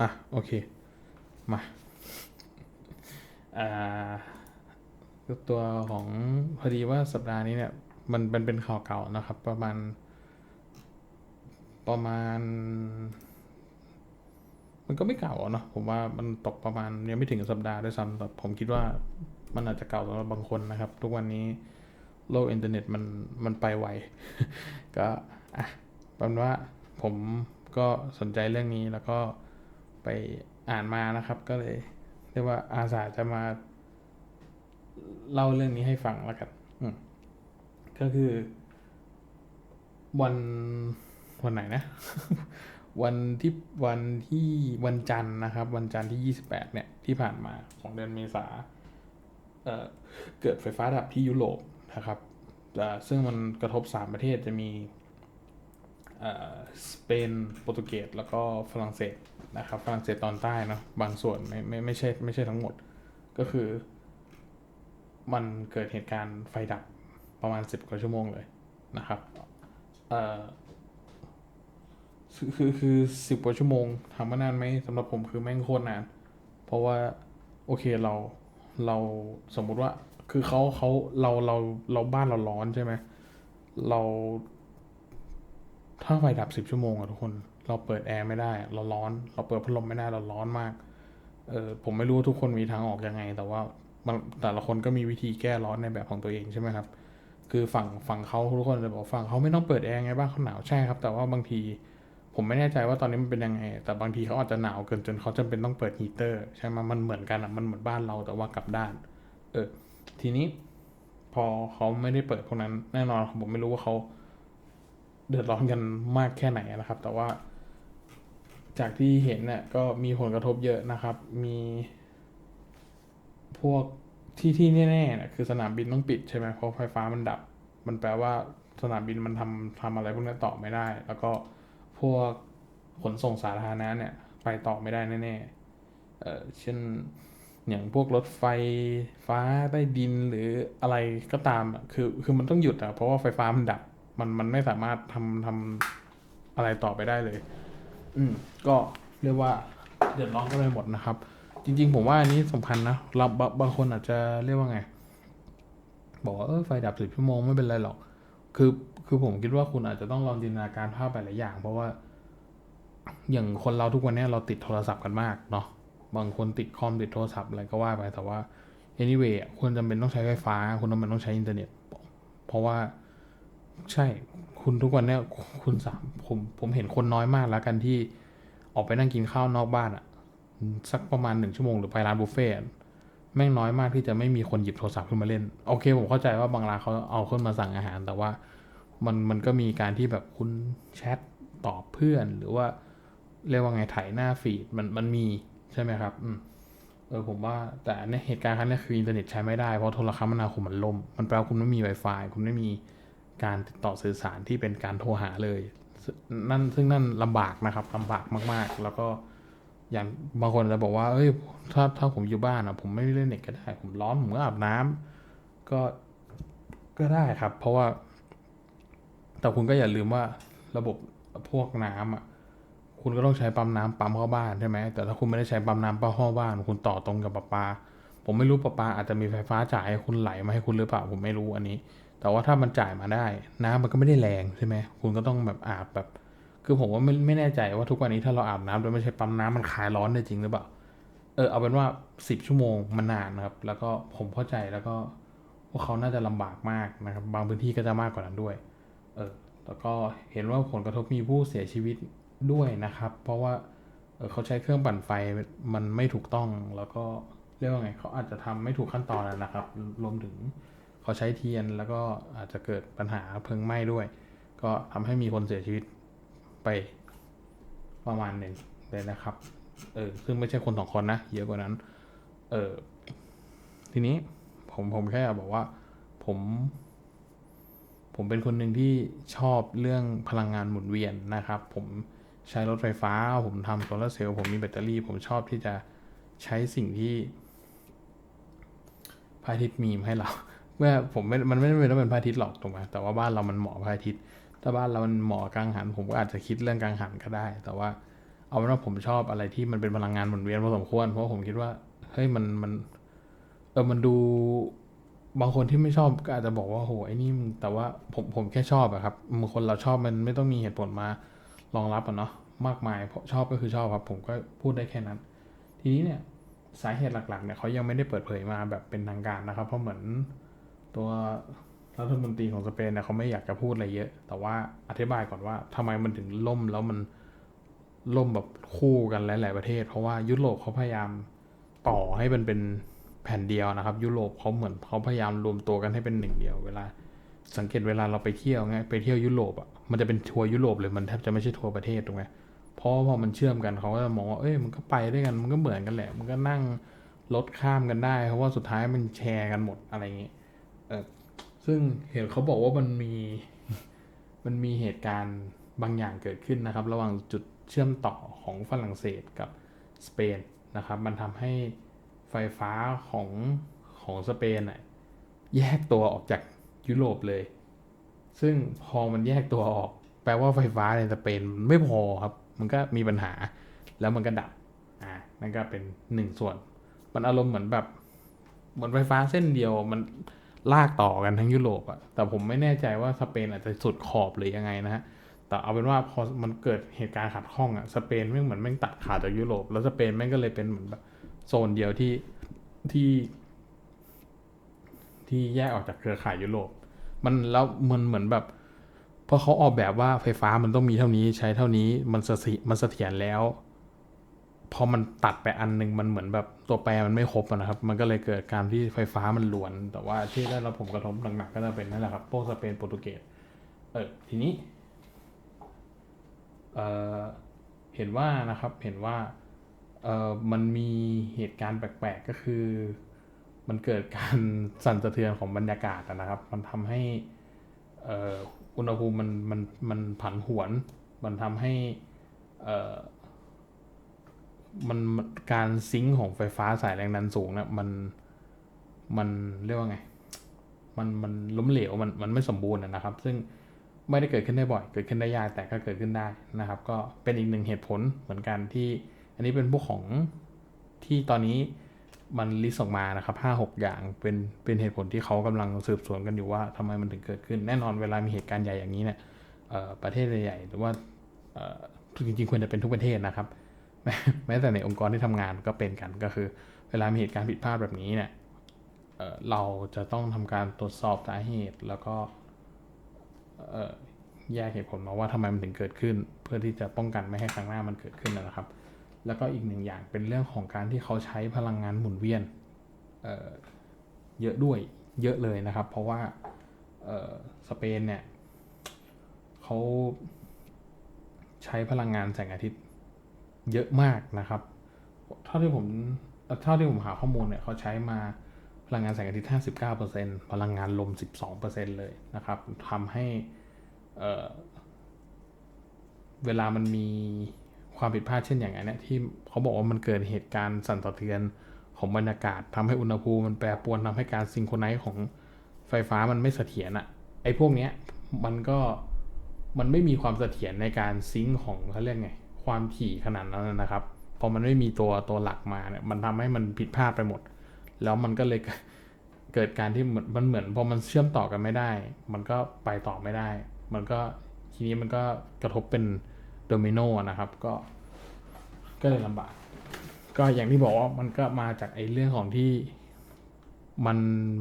อะโอเค มาอ่าตัวของพอดีว่าสัปดาห์นี้เนี่ยมันเป็นเป็นข่าวเก่านะครับ ประมาณ ประมาณ มันก็ไม่เก่าอะเนาะผมว่ามันตกประมาณยังไม่ถึงสัปดาห์ด้วยซ้ำแต่ผมคิดว่ามันอาจจะเก่าสำหรับบางคนนะครับ ทุกวันนี้โลกอินเทอร์เน็ตมันมันไปไวก็อะเป็นว่าผมก็สนใจเรื่องนี้แล้วก็ ไปอ่านมานะครับ ก็เลยเรียกว่าอาสาจะมาเล่าเรื่องนี้ให้ฟังแล้วกันก็คือวันวันไหนนะ วันที่วันที่วันจันทร์นะครับ วันจันทร์ที่ 28 เนี่ย ที่ผ่านมาของเดือนเมษาเเกิดไฟฟ้าดับที่ยุโรปนะครับซึ่งมันกระทบ 3 ประเทศจะมี สเปนโปรตุเกสแล้วก็ฝรั่งเศสนะครับฝรั่งเศสตอนใต้เนาะบางส่วนไม่ไม่ไม่ใช่ไม่ใช่ทั้งหมด ก็คือ มันเกิดเหตุการณ์ไฟดับประมาณ 10 กว่าชั่วโมงเลยนะครับเอ่อคือคือสิบกว่าชั่วโมงถามว่านานไหมสำหรับผมคือแม่งโคตรนาน เพราะว่าโอเคเราเราสมมุติว่าคือเขาเขาเราเราเราบ้านเราร้อนใช่ไหมเรา ถ้าไฟดับสิบชั่วโมงอะทุกคน เราเปิดแอร์ไม่ได้ เราร้อน เราเปิดพัดลมไม่ได้ เราร้อนมาก เออผมไม่รู้ว่าทุกคนมีทางออกยังไง แต่ว่าแต่ละคนก็มีวิธีแก้ร้อนในแบบของตัวเองใช่ไหมครับ คือฝั่งฝั่งเขาทุกคนจะบอกฝั่งเขาไม่ต้องเปิดแอร์ไงบ้านเขาหนาวใช่ครับ แต่ว่าบางทีผมไม่แน่ใจว่าตอนนี้มันเป็นยังไง แต่บางทีเขาอาจจะหนาวเกินจนเขาจำเป็นต้องเปิดฮีเตอร์ใช่ไหมมันเหมือนกันอะ มันเหมือนบ้านเราแต่ว่ากลับด้าน เออ ทีนี้พอเขาไม่ได้เปิดพวกนั้น แน่นอนผมไม่รู้ว่าเขา เดือดร้อนกันมากแค่ไหนนะครับ แต่ว่า จากที่เห็นเนี่ยก็มีผลกระทบเยอะนะครับ มี พวกที่ที่แน่ๆเนี่ยคือสนามบินต้องปิดใช่ไหมเพราะไฟฟ้ามันดับ มันแปลว่าสนามบินมันทำทำอะไรพวกนี้ต่อไม่ได้ แล้วก็พวกขนส่งสาธารณะเนี่ยไปต่อไม่ได้แน่ๆเออเช่นอย่างพวกรถไฟฟ้าใต้ดินหรืออะไรก็ตามคือคือมันต้องหยุดอะเพราะว่าไฟฟ้ามันดับ มันมันไม่สามารถทำทำอะไรต่อไปได้เลย อืม ก็เรียกว่าเดือดร้อนกันไปหมดนะครับ จริง ๆ ผมว่าอันนี้สำคัญนะเราบางบางคนอาจจะเรียกว่าไง บอกว่าเออไฟดับสิบชั่วโมงไม่เป็นไรหรอก คือคือผมคิดว่าคุณอาจจะต้องลองจินตนาการภาพไปหลายอย่าง เพราะว่า อย่างคนเราทุกวันเนี้ยเราติดโทรศัพท์กันมากเนาะบางคนติดคอมติดโทรศัพท์อะไรก็ว่าไปแต่ว่า anyway อะคุณจำเป็นต้องใช้ไฟฟ้า คุณจำเป็นต้องใช้อินเทอร์เน็ต เพราะว่า ใช่ คุณทุกวันเนี้ยคุณสามผมผมเห็นคนน้อยมากแล้วกันที่ออกไปนั่งกินข้าวนอกบ้านอะสักประมาณหนึ่งชั่วโมงหรือไปร้านบุฟเฟ่ต์แม่งน้อยมากที่จะไม่มีคนหยิบโทรศัพท์ขึ้นมาเล่น โอเค ผมเข้าใจว่าบางร้านเขาเอาขึ้นมาสั่งอาหาร แต่ว่ามันมันก็มีการที่แบบคุณแชทตอบเพื่อนหรือว่าเรียกว่าไงถ่ายหน้าฟีดมันมันมีใช่ไหมครับ อืมเออผมว่าแต่เนี่ยเหตุการณ์ครั้งนี้คืออินเทอร์เน็ตใช้ไม่ได้เพราะโทรคมนาคมมันล่ม มันแปลว่าคุณไม่มี Wi-Fi คุณไม่มี การติดต่อสื่อสารที่เป็นการโทรหาเลย นั่นซึ่งนั่นลำบากนะครับลำบากมากๆ แล้วก็อย่างบางคนจะบอกว่าเอ้ยถ้าถ้าผมอยู่บ้านอะ ผมไม่เล่นเน็ตก็ได้ ผมร้อนผมก็อาบน้ำก็ก็ได้ครับ เพราะว่า แต่คุณก็อย่าลืมว่าระบบพวกน้ำอะคุณก็ต้องใช้ปั๊มน้ำปั๊มเข้าบ้านใช่ไหมแต่ถ้าคุณไม่ได้ใช้ปั๊มน้ำปั๊มเข้าบ้าน คุณต่อตรงกับประปา ผมไม่รู้ประปาอาจจะมีไฟฟ้าจ่ายให้คุณไหลมาให้คุณหรือเปล่าผมไม่รู้อันนี้ แต่ว่าถ้ามันจ่ายมาได้ น้ำมันก็ไม่ได้แรงใช่ไหมคุณก็ต้องแบบอาบแบบ คือผมว่าไม่ไม่แน่ใจว่าทุกวันนี้ถ้าเราอาบน้ำโดยไม่ใช้ปั๊มน้ำมันคลายร้อนได้จริงหรือเปล่าเออเอาเป็นว่าสิบชั่วโมงมันนานนะครับ แล้วก็ผมเข้าใจแล้วก็พวกเขาน่าจะลำบากมากนะครับ บางพื้นที่ก็จะมากกว่านั้นด้วย เออแล้วก็เห็นว่าผลกระทบมีผู้เสียชีวิตด้วยนะครับ เพราะว่าเออเขาใช้เครื่องปั่นไฟมันไม่ถูกต้องแล้วก็เรียกว่าไงเขาอาจจะทำไม่ถูกขั้นตอนนะครับ รวมถึง เขาใช้เทียนแล้วก็อาจจะเกิดปัญหาเพลิงไหม้ด้วย ก็ทำให้มีคนเสียชีวิตไปประมาณหนึ่งเลยนะครับ เออซึ่งไม่ใช่คนสองคนนะ เยอะกว่านั้น เออทีนี้ผมผมแค่บอกว่าผม ผมเป็นคนหนึ่งที่ชอบเรื่องพลังงานหมุนเวียนนะครับ ผมใช้รถไฟฟ้า ผมทำโซลาร์เซลล์ผมมีแบตเตอรี่ ผมชอบที่จะใช้สิ่งที่พระอาทิตย์มีมให้เรา เมื่อผมไม่มันไม่ได้เป็นต้องเป็นพระอาทิตย์หรอกถูกไหมแต่ว่าบ้านเรามันเหมาะพระอาทิตย์ ถ้าบ้านเรามันเหมาะกังหัน ผมก็อาจจะคิดเรื่องกังหันก็ได้ แต่ว่าเอาเป็นว่าผมชอบอะไรที่มันเป็นพลังงานหมุนเวียนพอสมควร เพราะผมคิดว่าเฮ้ยมันมันเออมันดูบางคนที่ไม่ชอบก็อาจจะบอกว่าโหไอ้นี่แต่ว่าผมผมแค่ชอบอะครับบางคนเราชอบมันไม่ต้องมีเหตุผลมารองรับอะเนาะมากมายเพราะชอบก็คือชอบครับ ผมก็พูดได้แค่นั้น ทีนี้เนี่ยสาเหตุหลักๆเนี่ยเขายังไม่ได้เปิดเผยมาแบบเป็นทางการนะครับ เพราะเหมือน ตัวรัฐมนตรีของสเปนเนี่ยเขาไม่อยากจะพูดอะไรเยอะ แต่ว่าอธิบายก่อนว่าทำไมมันถึงล่มแล้วมันล่มแบบคู่กันหลาย ๆ ประเทศ เพราะว่ายุโรปเขาพยายามต่อให้มันเป็นแผ่นเดียวนะครับ ยุโรปเขาเหมือนเขาพยายามรวมตัวกันให้เป็นหนึ่งเดียว เวลาสังเกตเวลาเราไปเที่ยวไงไปเที่ยวยุโรปอะมันจะเป็นทัวร์ยุโรปเลยมันแทบจะไม่ใช่ทัวร์ประเทศถูกไหมเพราะว่าพอมันเชื่อมกันเขาก็จะมองว่าเอ้ยมันก็ไปด้วยกันมันก็เหมือนกันแหละ มันก็นั่งรถข้ามกันได้ เพราะว่าสุดท้ายมันแชร์กันหมดอะไรอย่างงี้เออ ซึ่งเห็นเขาบอกว่ามันมี มันมีเหตุการณ์บางอย่างเกิดขึ้นนะครับ ระหว่างจุดเชื่อมต่อของฝรั่งเศสกับสเปนนะครับ มันทำให้ไฟฟ้าของของสเปนน่ะแยกตัวออกจากยุโรปเลย ซึ่งพอมันแยกตัวออก แปลว่าไฟฟ้าในสเปนไม่พอครับ มันก็มีปัญหา แล้วมันก็ดับ อ่า นั่นก็เป็นหนึ่งส่วน มันอารมณ์เหมือนแบบ เหมือนไฟฟ้าเส้นเดียว มัน ลากต่อกันทั้งยุโรปอะแต่ผมไม่แน่ใจว่าสเปนอาจจะสุดขอบหรือยังไงนะฮะ แต่เอาเป็นว่าพอมันเกิดเหตุการณ์ขัดข้องอะสเปนแม่งเหมือนแม่งตัดขาดจากยุโรป แล้วสเปนแม่งก็เลยเป็นเหมือนแบบโซนเดียวที่ที่ ที่แยกออกจากเครือข่ายยุโรป มันแล้วมันเหมือนแบบเพราะเขาออกแบบว่าไฟฟ้ามันต้องมีเท่านี้ใช้เท่านี้มันเสถีมันเสถียรแล้ว พอมันตัดไปอันหนึงมันเหมือนแบบตัวแปรมันไม่ครบนะครับ มันก็เลยเกิดการที่ไฟฟ้ามันหลวน แต่ว่าที่ได้รับผลกระทบหนักๆก็จะเป็นนั่นแหละครับพวกสเปนโปรตุเกสเออทีนี้เออเห็นว่านะครับเห็นว่าเออมันมีเหตุการณ์แปลกๆก็คือ มันเกิดการสั่นสะเทือนของบรรยากาศนะครับ มันทำให้เอออุณหภูมิมันมันมันผันผวน มันทำให้เออ มันการซิงค์ของไฟฟ้าสายแรงดันสูงเนะมันมันเรียกว่าไง มันมันล้มเหลวมันมันไม่สมบูรณ์นะครับ ซึ่งไม่ได้เกิดขึ้นได้บ่อย เกิดขึ้นได้ยากแต่ก็เกิดขึ้นได้นะครับ ก็เป็นอีกหนึ่งเหตุผลเหมือนกันที่ อันนี้เป็นพวกของที่ตอนนี้มันลิสต์ออกมานะครับห้าหกอย่างเป็นเป็นเหตุผลที่เขากำลังสืบสวนกันอยู่ว่าทำไมมันถึงเกิดขึ้นแน่นอนเวลามีเหตุการณ์ใหญ่อย่างนี้เนี่ยประเทศใหญ่หรือว่าจริงๆควรจะเป็นทุกประเทศนะครับ แม้แต่ในองค์กรที่ทำงานก็เป็นกันก็คือ เวลามีเหตุการณ์ผิดพลาดแบบนี้เนี่ยเราจะต้องทำการตรวจสอบสาเหตุ แล้วก็แยกเหตุผลมาว่าทำไมมันถึงเกิดขึ้น เพื่อที่จะป้องกันไม่ให้ครั้งหน้ามันเกิดขึ้นนะครับ แล้วก็อีกหนึ่งอย่างเป็นเรื่องของการที่เขาใช้พลังงานหมุนเวียนเเยอะด้วยเยอะเลยนะครับ เพราะว่าสเปนเนี่ยเขาใช้พลังงานแสงอาทิตย์ เยอะมากนะครับเท่าที่ผมเท่าที่ผมหาข้อมูลเนี่ยเขาใช้มาพลังงานแสงอาทิตย์ 59%พลังงานลม 12%เลยนะครับทำให้เเวลามันมีความผิดพลาดเช่นอย่างนี้นเนี่ยที่เขาบอกว่ามันเกิดเหตุการณ์สั่นสะเทือนของบรรยากาศทำให้อุณหภูมิมันแปรปรวนทำให้การซิงโครไนซ์ของไฟฟ้ามันไม่เสถียรอะไอ้พวกเนี้ยมันก็มันไม่มีความเสถียรในการซิงของเขาเรียกไง ความถี่ขนาดนั้นนะครับพอมันไม่มีตัวตัวหลักมาเนี่ยมันทำให้มันผิดพลาดไปหมด แล้วมันก็เลยเกิดการที่มันเหมือนพอมันเชื่อมต่อกันไม่ได้ มันก็ไปต่อไม่ได้ มันก็ทีนี้มันก็กระทบเป็นโดมิโนนะครับ ก็ก็เลยลำบาก ก็อย่างที่บอกว่ามันก็มาจากไอ้เรื่องของที่มัน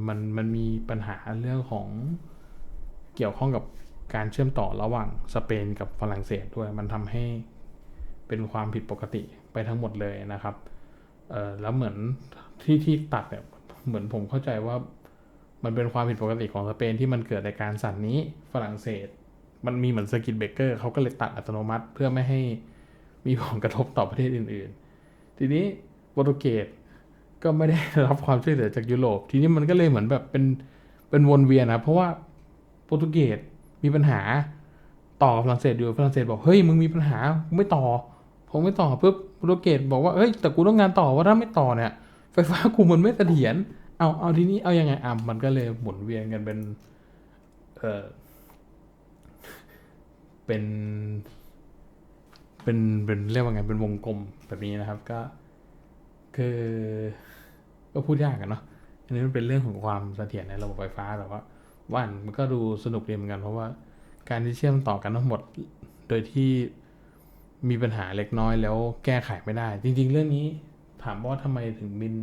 มันมันมีปัญหาเรื่องของเกี่ยวข้องกับการเชื่อมต่อระหว่างสเปนกับฝรั่งเศสด้วย มันทำให้ เป็นความผิดปกติไปทั้งหมดเลยนะครับเออแล้วเหมือนที่ที่ตัดเนี่ยเหมือนผมเข้าใจว่ามันเป็นความผิดปกติของสเปนที่มันเกิดในการสั่นนี้ฝรั่งเศส มันมีเหมือนสกิ t เบเกอร์เขาก็เลยตัดอัตโนมัติเพื่อไม่ให้มีผลกระทบต่อประเทศอื่น ๆ ทีนี้โปรตุเกสก็ไม่ได้รับความช่วยเหลือจากยุโรป ทีนี้มันก็เลยเหมือนแบบเป็นเป็นวนเวียนนะเพราะว่าโปรตุเกสมีปัญหาต่อกับฝรั่งเศสอยู่ฝรั่งเศสบอกเฮ้ยมึงมีปัญหาไม่ต่อ ผมไม่ต่อปุ๊บโปรเกสบอกว่าเอ้ยแต่กูต้องงานต่อว่าถ้าไม่ต่อเนี่ยไฟฟ้ากูมันไม่เสถียรเอาเอาทีนี้เอายังไงอะมันก็เลยหมุนเวียนกันเป็น เออเป็น เป็นเป็นเรียกว่าไงเป็นวงกลมแบบนี้นะครับ ก็ คือก็พูดยากกันเนาะอันนี้มันเป็นเรื่องของความเสถียรในระบบไฟฟ้าแต่ว่าว่านมันก็ดูสนุกดีเหมือนกัน เพราะว่าการที่เชื่อมต่อกันทั้งหมด โดยที่ มีปัญหาเล็กน้อยแล้วแก้ไขไม่ได้ จริง ๆ เรื่องนี้ถามว่าทำไมถึงมิน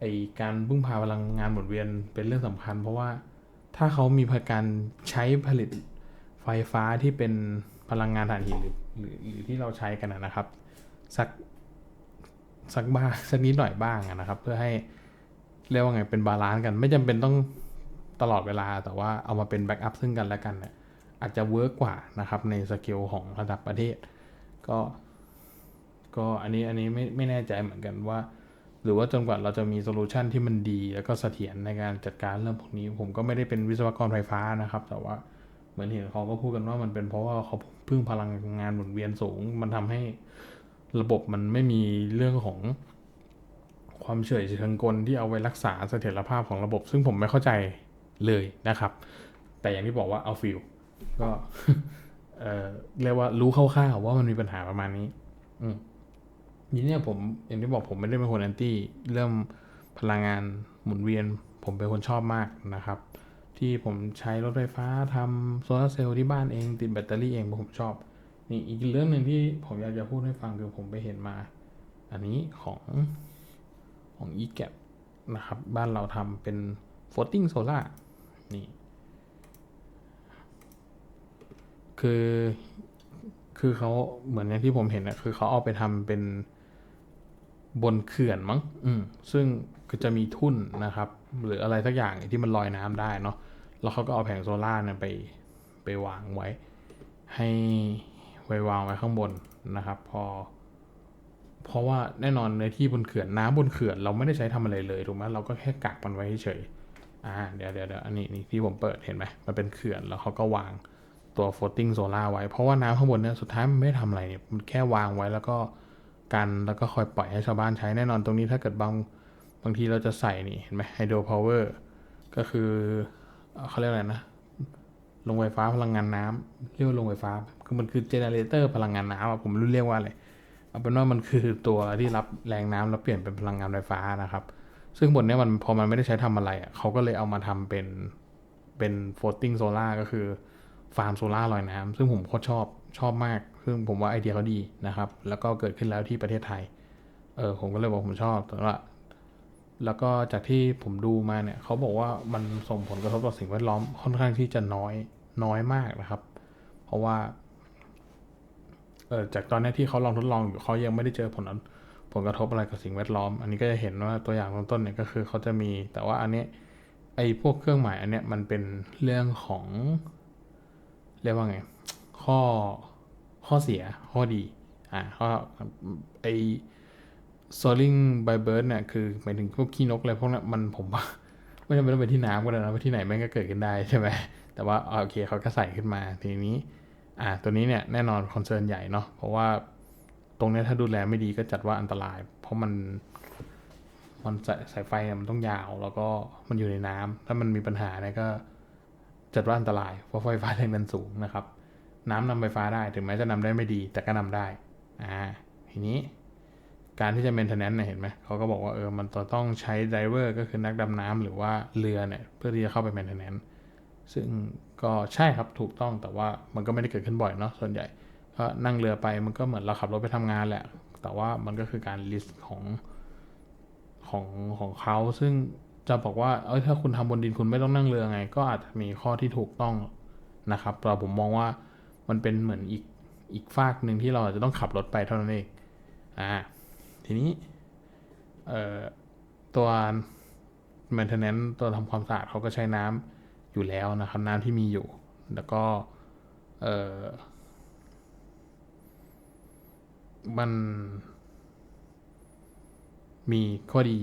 ไอการพึ่งพาพลังงานหมุนเวียนเป็นเรื่องสำคัญ เพราะว่าถ้าเขามีการใช้ผลิตไฟฟ้าที่เป็นพลังงานถ่านหินหรือหรือที่เราใช้กันนะครับ สักสักบ้างสักนิดหน่อยบ้างนะครับ เพื่อให้เรียกว่าไงเป็นบาลานซ์กัน ไม่จำเป็นต้องตลอดเวลาแต่ว่าเอามาเป็นแบ็กอัพซึ่งกันและกันเนี่ยอาจจะเวิร์กกว่านะครับในสเกลของระดับประเทศ ก็ก็อันนี้อันนี้ไม่ไม่แน่ใจเหมือนกันว่า หรือว่าจนกว่าเราจะมีโซลูชันที่มันดี แล้วก็เสถียรในการจัดการเรื่องพวกนี้ ผมก็ไม่ได้เป็นวิศวกรไฟฟ้านะครับ แต่ว่าเหมือนเห็นเขาก็พูดกันว่ามันเป็นเพราะว่าเขาพึ่งพลังงานหมุนเวียนสูง มันทำให้ระบบมันไม่มีเรื่องของความเฉยเชิงกลที่เอาไว้รักษาเสถียรภาพของระบบ ซึ่งผมไม่เข้าใจเลยนะครับ แต่อย่างที่บอกว่าเอาฟิลก็ เอ่อเรียกว่ารู้คร่าวๆว่ามันมีปัญหาประมาณนี้ อืมทีเนี้ยผมอย่างที่บอกผมไม่ได้เป็นคนแอนตี้เรื่องพลังงานหมุนเวียน ผมเป็นคนชอบมากนะครับ ที่ผมใช้รถไฟฟ้าทำโซลาร์เซลล์ที่บ้านเองติดแบตเตอรี่เองผมชอบนี่อีกเรื่องหนึ่งที่ผมอยากจะพูดให้ฟังคือผมไปเห็นมา อันนี้ของของ e g a p นะครับ บ้านเราทำเป็น floating solar นี่ คือ คือเขาเหมือนอย่างที่ผมเห็นนะคือเขาเอาไปทำเป็นบนเขื่อนมั้ง อืม ซึ่งก็จะมีทุ่นนะครับ หรืออะไรสักอย่างที่มันลอยน้ำได้เนาะ แล้วเขาก็เอาแผงโซล่าร์เนี่ยไปไปวางไว้ ให้ไว้วางไว้ข้างบนนะครับ พอ เพราะว่าแน่นอนในที่บนเขื่อนน้ำบนเขื่อน เราไม่ได้ใช้ทำอะไรเลยถูกไหมเราก็แค่กักมันไว้เฉย อ่า เดี๋ยวเดี๋ยวเดี๋ยวอันนี้นี่ที่ผมเปิดเห็นไหมมันเป็นเขื่อนแล้วเขาก็วาง ตัว floating solar ไว้ เพราะว่าน้ำข้างบนเนี่ยสุดท้ายมันไม่ทำอะไรเนี่ยมันแค่วางไว้แล้วก็กันแล้วก็คอยปล่อยให้ชาวบ้านใช้แน่นอนตรงนี้ถ้าเกิดบางบางทีเราจะใส่นี่เห็นไหม hydro power ก็คือเขาเรียกอะไรนะโรงไฟฟ้าพลังงานน้ำเรียกว่าโรงไฟฟ้าคือมันคือเจเนเรเตอร์พลังงานน้ำผมไม่รู้เรียกว่าอะไรเอาเป็นว่ามันคือตัวที่รับแรงน้ำแล้วเปลี่ยนเป็นพลังงานไฟฟ้านะครับ ซึ่งบนเนี้มันพอมันไม่ได้ใช้ทำอะไรเขาก็เลยเอามาทำเป็นเป็น floating solar ก็คือ ฟาร์มโซล่าลอยน้ำซึ่งผมโคตรชอบชอบมาก ซึ่งผมว่าไอเดียเขาดีนะครับ แล้วก็เกิดขึ้นแล้วที่ประเทศไทย เออผมก็เลยบอกผมชอบแต่ว่าแล้วก็จากที่ผมดูมาเนี่ยเขาบอกว่ามันส่งผลกระทบต่อสิ่งแวดล้อมค่อนข้างที่จะน้อยน้อยมากนะครับ เพราะว่าเออจากตอนนี้ที่เขาลองทดลองอยู่เขายังไม่ได้เจอผลผลกระทบอะไรกับสิ่งแวดล้อม อันนี้ก็จะเห็นว่าตัวอย่างต้นๆเนี่ยก็คือเขาจะมี แต่ว่าอันนี้ไอ้พวกเครื่องหมายอันเนี้ยมันเป็นเรื่องของ เรียกว่าไง ข้อข้อเสียข้อดีอ่าข้อไอ soaring by bird เนี่ยคือหมายถึงพวกขี้นกอะไรพวกนั้นมันผมว่าไม่จำเป็นต้องไปที่น้ำก็ได้นะไปที่ไหนแม่งก็เกิดขึ้นได้ใช่ไหมแต่ว่าอ่าโอเคเขาก็ใส่ขึ้นมาทีนี้อ่าตัวนี้เนี่ยแน่นอนคอนเซิร์นใหญ่เนาะเพราะว่าตรงนี้ถ้าดูแลไม่ดีก็จัดว่าอันตราย เพราะมันมันสายสายไฟมันต้องยาว แล้วก็มันอยู่ในน้ำถ้ามันมีปัญหาเนี่ยก็ จัดว่าอันตรายเพราะไฟฟ้าแรงดันสูงนะครับ น้ำนำไฟฟ้าได้ถึงแม้จะนำได้ไม่ดี แต่ก็นำได้อ่าทีนี้ การที่จะ maintenance เนี่ยเห็นไหมเขาก็บอกว่าเออมันต้องใช้ driver ก็คือนักดำน้ำหรือว่าเรือเนี่ยเพื่อที่จะเข้าไป maintenance ซึ่งก็ใช่ครับถูกต้องแต่ว่ามันก็ไม่ได้เกิดขึ้นบ่อยเนาะส่วนใหญ่ก็นั่งเรือไปมันก็เหมือนเราขับรถไปทำงานแหละ แต่ว่ามันก็คือการลิสต์ของของของเขาซึ่ง จะบอกว่าเอ้ยถ้าคุณทำบนดินคุณไม่ต้องนั่งเรือไง ก็อาจจะมีข้อที่ถูกต้องนะครับแต่ผมมองว่ามันเป็นเหมือนอีกอีกฝากหนึ่งที่เราอาจจะต้องขับรถไปเท่านั้นเองอ่าทีนี้เอ่อตัว maintenance ตัวทำความสะอาดเขาก็ใช้น้ำอยู่แล้วนะครับ น้ำที่มีอยู่ แล้วก็เอ่อมันมีข้อดี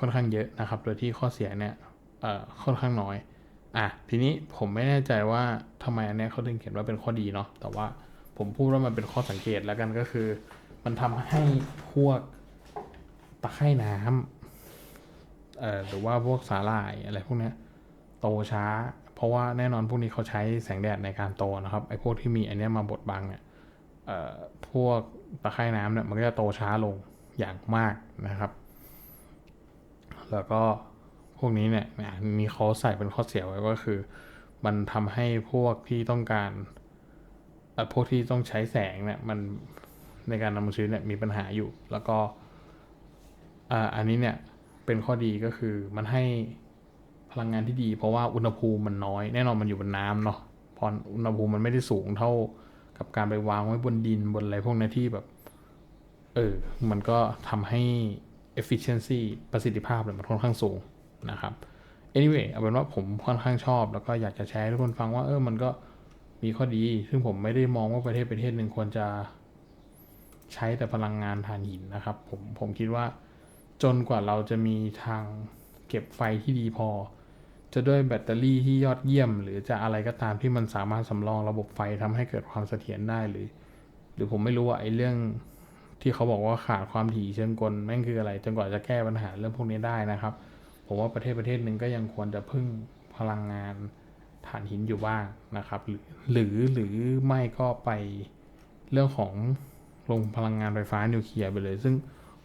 ค่อนข้างเยอะนะครับ โดยที่ข้อเสียเนี่ยค่อนข้างน้อย อะ ทีนี้ผมไม่แน่ใจว่าทำไมอันเนี้ยเขาถึงเขียนว่าเป็นข้อดีเนาะ แต่ว่าผมพูดว่ามันเป็นข้อสังเกตแล้วกันก็คือ มันทำให้พวกตะไคร่น้ำเอ่อหรือว่าพวกสาหร่ายอะไรพวกเนี้ยโตช้า เพราะว่าแน่นอนพวกนี้เขาใช้แสงแดดในการโตนะครับ ไอ้พวกที่มีอันเนี้ยมาบดบังเนี่ยเอ่อพวกตะไคร่น้ำเนี่ยมันก็จะโตช้าลงอย่างมากนะครับ แล้วก็พวกนี้เนี่ยอันนี้เขาใส่เป็นข้อเสียไว้ก็คือ มันทำให้พวกที่ต้องการพวกที่ต้องใช้แสงเนี่ยมันในการนำมาซื้อเนี่ยมีปัญหาอยู่ แล้วก็อันนี้เนี่ยเป็นข้อดีก็คือมันให้พลังงานที่ดี เพราะว่าอุณหภูมิมันน้อย แน่นอนมันอยู่บนน้ำเนาะพออุณหภูมิมันไม่ได้สูงเท่ากับการไปวางไว้บนดินบนอะไรพวกนี้ที่แบบ เออ มันก็ทำให้ efficiency ประสิทธิภาพเนี่ยมันค่อนข้างสูงนะครับ anyway เอาเป็นว่าผมค่อนข้างชอบ แล้วก็อยากจะแชร์ให้ทุกคนฟังว่าเออมันก็มีข้อดี ซึ่งผมไม่ได้มองว่าประเทศประเทศหนึ่งควรจะใช้แต่พลังงานถ่านหินนะครับ ผมผมคิดว่าจนกว่าเราจะมีทางเก็บไฟที่ดีพอ จะด้วยแบตเตอรี่ที่ยอดเยี่ยม หรือจะอะไรก็ตามที่มันสามารถสำรองระบบไฟทำให้เกิดความเสถียรได้หรือ หรือผมไม่รู้ว่าไอ้เรื่อง ที่เขาบอกว่าขาดความถี่เชิงกลแม่งคืออะไรจนกว่าจะแก้ปัญหาเรื่องพวกนี้ได้นะครับ ผมว่าประเทศประเทศหนึ่งก็ยังควรจะพึ่งพลังงานถ่านหินอยู่บ้างนะครับ หรือหรือไม่ก็ไปเรื่องของโรงพลังงานไฟฟ้านิวเคลียร์ไปเลย ซึ่ง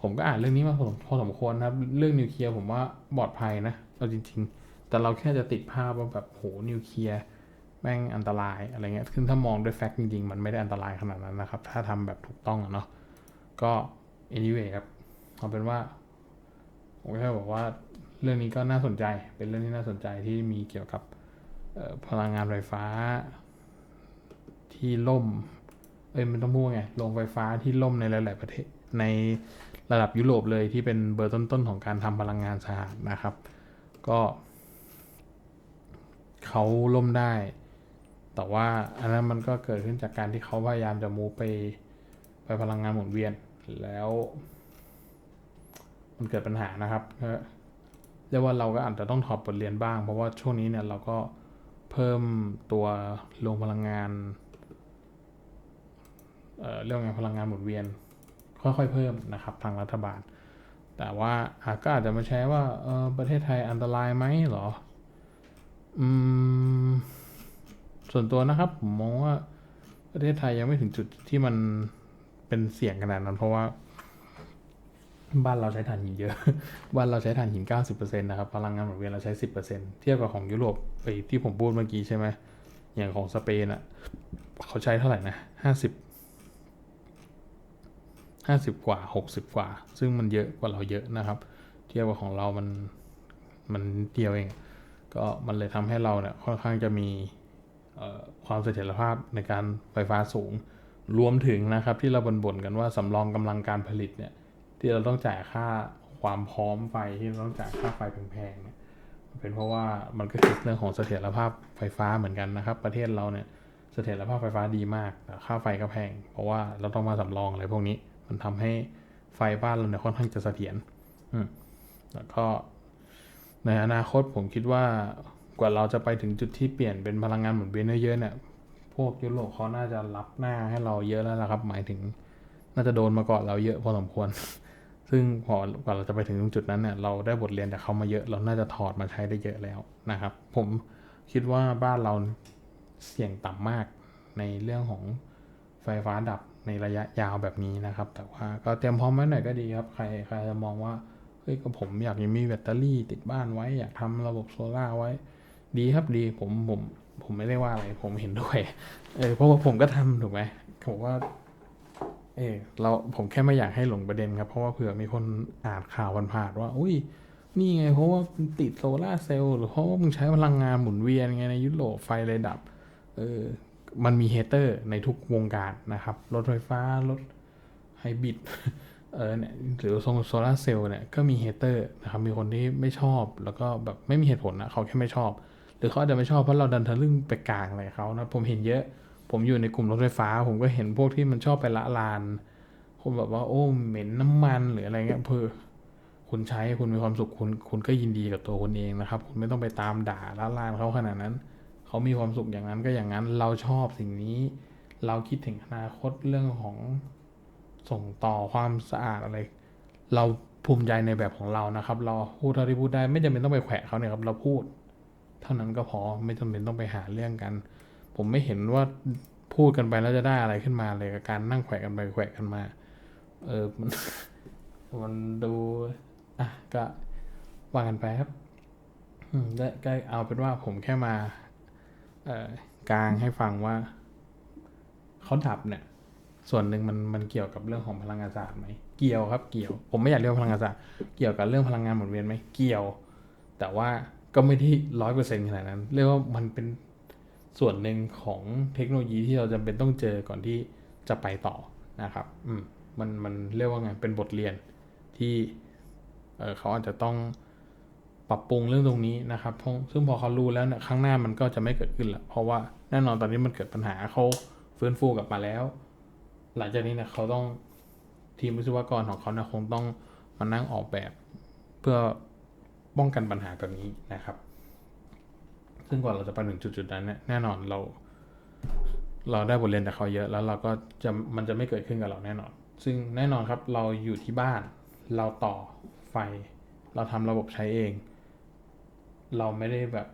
ผมก็อ่านเรื่องนี้มาพอสมพอสมควรนะครับ เรื่องนิวเคลียร์ผมว่าปลอดภัยนะเอาจริง ๆ แต่เราแค่จะติดภาพว่าแบบโหนิวเคลียร์แม่งอันตรายอะไรเงี้ยซึ่งถ้ามองด้วยแฟกต์จริงๆ มันไม่ได้อันตรายขนาดนั้นนะครับ ถ้าทำแบบถูกต้องเนาะ ก็ anyway ครับเอาเป็นว่าผมแค่บอกว่าเรื่องนี้ก็น่าสนใจ เป็นเรื่องที่น่าสนใจที่มีเกี่ยวกับพลังงานไฟฟ้า ที่ล่ม เอ้ยมันต้องพูดไง โรงไฟฟ้าที่ล่มในหลาย ๆ ประเทศ ในระดับยุโรปเลยที่เป็นเบอร์ต้น ๆ ของการทำพลังงานสะอาดนะครับ ก็เขาล่มได้ แต่ว่าอันนั้นมันก็เกิดขึ้นจากการที่เขาพยายามจะมูไปไปพลังงานหมุนเวียน แล้วมันเกิดปัญหานะครับเรียกว่าเราก็อาจจะต้องถอดบทเรียนบ้าง เพราะว่าช่วงนี้เนี่ยเราก็เพิ่มตัวโรงพลังงานเเรื่องงานพลังงานหมุนเวียน ค่อยๆเพิ่มนะครับทางรัฐบาล แต่ว่าอาก็อาจจะมาแชร์ว่าเออประเทศไทยอันตรายไหมเหรออืมส่วนตัวนะครับผมมองว่าประเทศไทยยังไม่ถึงจุดที่มัน เป็นเสี่ยงขนาดนั้น เพราะว่า บ้านเราใช้ถ่านหินเยอะ บ้านเราใช้ถ่านหิน 90%นะครับ พลังงานหมุนเวียนเราใช้ 10%เทียบกับของยุโรปไปที่ผมพูดเมื่อกี้ใช่ไหม อย่างของสเปนอะ เขาใช้เท่าไหร่นะ 50 50 กว่า 60 กว่า ซึ่งมันเยอะกว่าเราเยอะนะครับ เทียบกับของเรามัน มันเดียวเอง ก็มันเลยทำให้เราเนี่ยค่อนข้างจะมีความเสถียรภาพในการไฟฟ้าสูง รวมถึงนะครับที่เราบ่นๆกันว่าสำรองกำลังการผลิตเนี่ยที่เราต้องจ่ายค่าความพร้อมไฟที่เราต้องจ่ายค่าไฟแพงๆเนี่ยเป็นเพราะว่ามันก็คือเรื่องของเสถียรภาพไฟฟ้าเหมือนกันนะครับ ประเทศเราเนี่ยเสถียรภาพไฟฟ้าดีมากแต่ค่าไฟก็แพง เพราะว่าเราต้องมาสำรองอะไรพวกนี้ มันทำให้ไฟบ้านเราเนี่ยค่อนข้างจะเสถียรอืมแล้วก็ในอนาคตผมคิดว่ากว่าเราจะไปถึงจุดที่เปลี่ยนเป็นพลังงานหมุนเวียนเยอะๆเนี่ย วกยุโรปเขาน่าจะรับหน้าให้เราเยอะแล้วนะครับ หมายถึงน่าจะโดนมาก่อนเราเยอะพอสมควร ซึ่งพอกว่าเราจะไปถึงตรงจุดนั้นเนี่ยเราได้บทเรียนจากเขามาเยอะ เราน่าจะถอดมาใช้ได้เยอะแล้วนะครับ ผมคิดว่าบ้านเราเสี่ยงต่ำมากในเรื่องของไฟฟ้าดับในระยะยาวแบบนี้นะครับ แต่ว่าก็เตรียมพร้อมไว้หน่อยก็ดีครับ ใครใครจะมองว่าเฮ้ยก็ผมอยากมีแบตเตอรี่ติดบ้านไว้ อยากทำระบบโซล่าไว้ ดีครับดีผมผม ผมไม่ได้ว่าอะไร ผมเห็นด้วย เออเพราะว่าผมก็ทำถูกไหมผมว่า เออเราผมแค่ไม่อยากให้หลงประเด็นครับ เพราะว่าเผื่อมีคนอ่านข่าวผ่านๆว่า อุ้ย นี่ไง เพราะว่าติดโซลาเซลล์หรือเพราะว่ามึงใช้พลังงานหมุนเวียนไงในยุโรปไฟเลยดับ เออ มันมีเฮเตอร์ในทุกวงการนะครับ รถไฟฟ้า รถไฮบริดเออเนี่ยหรือทรงโซลาเซลล์เนี่ยก็มีเฮเตอร์นะครับ มีคนที่ไม่ชอบแล้วก็แบบไม่มีเหตุผลนะเขาแค่ไม่ชอบ หรือเขาอาจจะไม่ชอบเพราะเราดันทะลึ่งไปกลางอะไรเขานะผมเห็นเยอะ ผมอยู่ในกลุ่มรถไฟฟ้า ผมก็เห็นพวกที่มันชอบไปละลานคนแบบว่าโอ้เหม็นน้ำมันหรืออะไรเงี้ยเพื่อคุณใช้คุณมีความสุขคุณคุณก็ยินดีกับตัวคุณเองนะครับ คุณไม่ต้องไปตามด่าละลานเขาขนาดนั้น เขามีความสุขอย่างนั้นก็อย่างนั้น เราชอบสิ่งนี้ เราคิดถึงอนาคตเรื่องของส่งต่อความสะอาดอะไร เราภูมิใจในแบบของเรานะครับ เราพูดเท่าที่พูดได้ไม่จำเป็นต้องไปแขวะเขาเนี่ยครับ เราพูด เท่านั้นก็พอไม่จำเป็นต้องไปหาเรื่องกัน ผมไม่เห็นว่าพูดกันไปแล้วจะได้อะไรขึ้นมาเลยกับการนั่งแขวะกันไปแขวะกันมา เออมันมันดูอะก็ว่ากันไปครับอืมก็ก็เอาเป็นว่าผมแค่มา เอ่อกลางให้ฟังว่าเขาดับเนี่ย ส่วนหนึ่งมันมันเกี่ยวกับเรื่องของพลังงานสะอาดไหมเกี่ยวครับเกี่ยว ผมไม่อยากเรียกพลังงานสะอาดเกี่ยวกับเรื่องพลังงานหมุนเวียนไหมเกี่ยว แต่ว่า ก็ไม่ที่ร้อยเปอร์เซ็นขนาดนั้น เรียกว่ามันเป็นส่วนหนึ่งของเทคโนโลยีที่เราจำเป็นต้องเจอก่อนที่จะไปต่อนะครับ อืม มันมันเรียกว่าไง เป็นบทเรียนที่เเขาอาจจะต้องปรับปรุงเรื่องตรงนี้นะครับ ซึ่งพอเขารู้แล้วเนี่ยข้างหน้ามันก็จะไม่เกิดขึ้นละเพราะว่าแน่นอนตอนนี้มันเกิดปัญหาเขาฟื้นฟูกลับมาแล้ว หลังจากนี้เนี่ยเขาต้องทีมวิศวกรของเขาเนี่ยคงต้องมานั่งออกแบบ เพื่อ ป้องกันปัญหาแบบนี้นะครับ ซึ่งกว่าเราจะไปถึงจุดๆนั้นเนี่ยแน่นอนเรา เราได้บทเรียนจากเขาเยอะ แล้วเราก็จะมันจะไม่เกิดขึ้นกับเราแน่นอน ซึ่งแน่นอนครับเราอยู่ที่บ้าน เราต่อไฟ เราทำระบบใช้เอง เราไม่ได้แบบ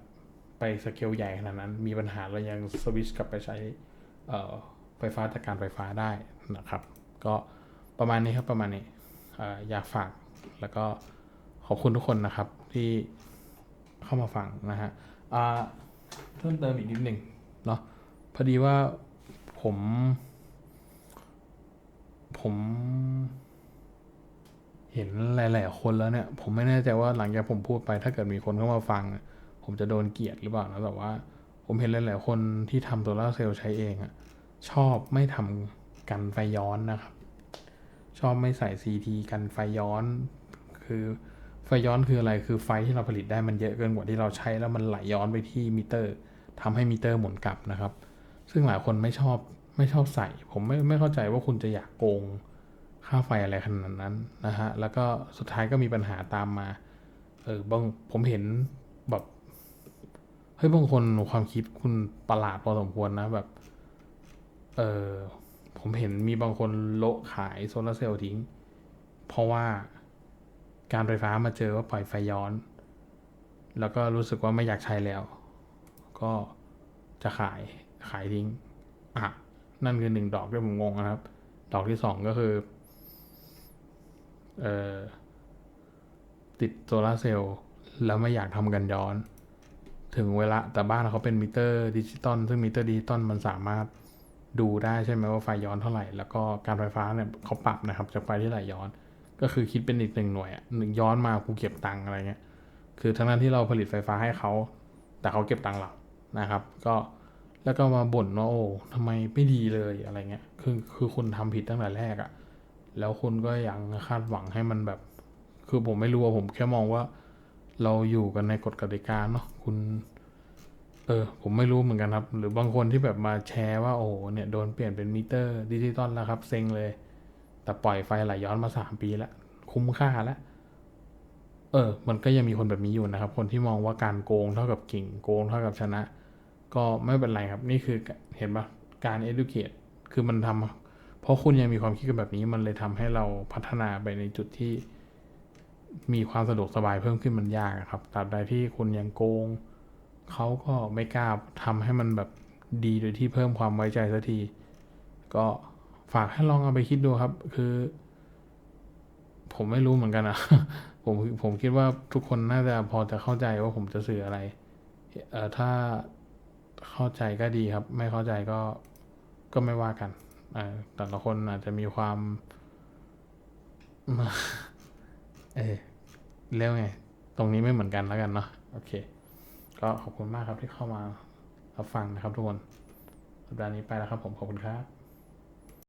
ไปสเกลใหญ่ขนาดนั้น มีปัญหาเรายังสวิตชกลับไปใช้ไฟฟ้าจากการไฟฟ้าได้นะครับ ก็ประมาณนี้ครับประมาณนี้อ่ออยากฝากแล้วก็ ขอบคุณทุกคนนะครับที่เข้ามาฟังนะฮะอ่าเพิ่มเติมอีกนิดหนึ่งเนาะพอดีว่าผม ผมเห็นหลาย ๆ คนแล้วเนี่ย ผมไม่แน่ใจว่าหลังจากผมพูดไป ถ้าเกิดมีคนเข้ามาฟัง ผมจะโดนเกลียดหรือเปล่านะแต่ว่า ผมเห็นหลาย ๆ คนที่ทำโซล่าเซลล์ใช้เองอะชอบไม่ทำกันไฟย้อนนะครับ ชอบไม่ใส่ CT กันไฟย้อน คือ ไฟย้อนคืออะไรคือไฟที่เราผลิตได้มันเยอะเกินกว่าที่เราใช้แล้วมันไหลย้อนไปที่มิเตอร์ทำให้มิเตอร์หมุนกลับนะครับ ซึ่งหลายคนไม่ชอบไม่ชอบใส่ ผมไม่ไม่เข้าใจว่าคุณจะอยากโกงค่าไฟอะไรขนาดนั้นนะฮะแล้วก็สุดท้ายก็มีปัญหาตามมาเออบางผมเห็นแบบเฮ้ยบางคนความคิดคุณประหลาดพอสมควรนะแบบเออผมเห็นมีบางคนโละขายโซลาร์เซลล์ทิ้ง เพราะว่า การไฟฟ้ามาเจอว่าปล่อยไฟย้อน แล้วก็รู้สึกว่าไม่อยากใช้แล้ว ก็จะขายขายทิ้งอะนั่นคือหนึ่งดอกที่ผมงงนะครับ ดอกที่สองก็คือเอ่อติดโซลาร์เซลล์แล้วไม่อยากทำกันย้อน ถึงเวลาแต่บ้านเขาเป็นมิเตอร์ดิจิตอลซึ่งมิเตอร์ดิจิตอลมันสามารถดูได้ใช่ไหมว่าไฟย้อนเท่าไหร่ แล้วก็การไฟฟ้าเนี่ยเขาปรับนะครับจากไฟที่ไหลย้อน ก็คือคิดเป็นอีกหนึ่งหน่วยหนึ่งย้อนมากูเก็บตังค์อะไรเงี้ย คือทั้งนั้นที่เราผลิตไฟฟ้าให้เขา แต่เขาเก็บตังค์เรา นะครับ ก็แล้วก็มาบ่นว่าโอ้ทำไมไม่ดีเลยอะไรเงี้ย คือคือคุณทำผิดตั้งแต่แรกอะ่ะ แล้วคุณก็ยังคาดหวังให้มันแบบ คือผมไม่รู้ผมแค่มองว่า เราอยู่กันในกฎกติกาเนาะ คุณ เออ ผมไม่รู้เหมือนกันครับ หรือบางคนที่แบบมาแชร์ว่าโอ้เนี่ยโดนเปลี่ยนเป็นมิเตอร์ดิจิตอลแล้วครับเซ็งเลย แต่ปล่อยไฟไหลย้อนมาสามปีแล้วคุ้มค่าแล้วเออ มันก็ยังมีคนแบบนี้อยู่นะครับ คนที่มองว่าการโกงเท่ากับเก่งโกงเท่ากับชนะ ก็ไม่เป็นไรครับ นี่คือเห็นปะการ educate คือมันทำเพราะคุณยังมีความคิดกันแบบนี้ มันเลยทำให้เราพัฒนาไปในจุดที่ มีความสะดวกสบายเพิ่มขึ้นมันยากครับตราบใดที่คุณยังโกงเขาก็ไม่กล้าทำให้มันแบบดีโดยที่เพิ่มความไว้ใจสักที ก็ ฝากให้ลองเอาไปคิดดูครับ คือ ผมไม่รู้เหมือนกันอะผมผมคิดว่าทุกคนน่าจะพอจะเข้าใจว่าผมจะสื่ออะไร เอ่อถ้าเข้าใจก็ดีครับ ไม่เข้าใจก็ก็ไม่ว่ากันอ่าแต่ละคนอาจจะมีความเออเรียกว่าไง ตรงนี้ไม่เหมือนกันแล้วกันเนาะโอเค ก็ขอบคุณมากครับที่เข้ามารับฟังนะครับทุกคนสัปดาห์นี้ไปแล้วครับผมขอบคุณครับ